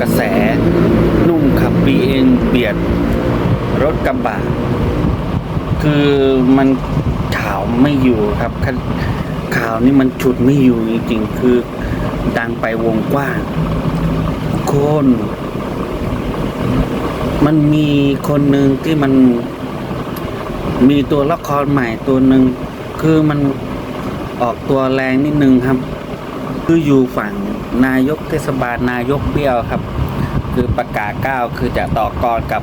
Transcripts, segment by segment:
กระแสนุ่มขับ BN เบียดรถกระบะคือมันข่าวไม่อยู่ครับ ข่าวนี่มันฉุดไม่อยู่จริงๆคือดังไปวงกว้างโคนมันมีคนหนึ่งที่มันมีตัวละครใหม่ตัวหนึ่งคือมันออกตัวแรงนิดนึงครับ คืออยู่ฝั่ง นายกเทศบาลนายกเบี้ยวครับ คือประกาศก้าวคือจะต่อกรกับ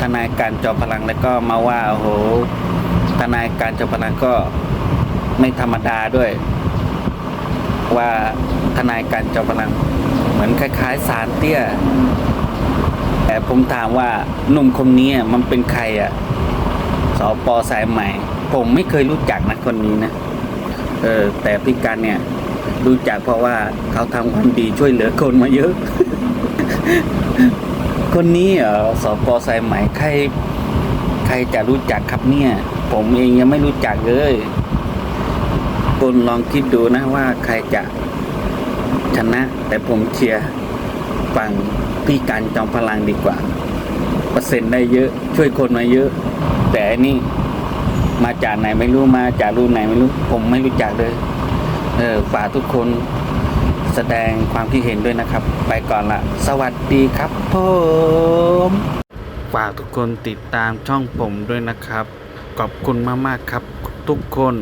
ทนายการจอมพลังแล้วก็มาว่าโอ้โหทนายการจอมพลังก็ไม่ธรรมดาด้วย ว่าทนายการจอมพลัง เหมือนคล้ายๆสารเตี้ย แต่ผมถามว่าหนุ่มคนนี้มันเป็นใครอะสอปอสายใหม่ ผมไม่เคยรู้จักนะคนนี้นะเออแต่พี่กันเนี่ย รู้จักเพราะว่าเขาทำความดีช่วยเหลือคนมาเยอะ คนนี้เหรอสายไหมใครใครจะรู้จักครับเนี่ย ผมเองยังไม่รู้จักเลยคนลองคิดดูนะว่าใครจะชนะ แต่ผมเชียร์ฝั่งพี่กันจอมพลังดีกว่า เปอร์เซ็นต์ได้เยอะ ช่วยคนมาเยอะ แต่อันนี่มาจากไหนไม่รู้มาจากรุ่นไหนไม่รู้ ผมไม่รู้จักเลย เออฝากทุกคนแสดงความคิดเห็นด้วยนะครับ ไปก่อนละสวัสดีครับผมฝากทุกคนติดตามช่องผมด้วยนะครับ ขอบคุณมากๆครับทุกคน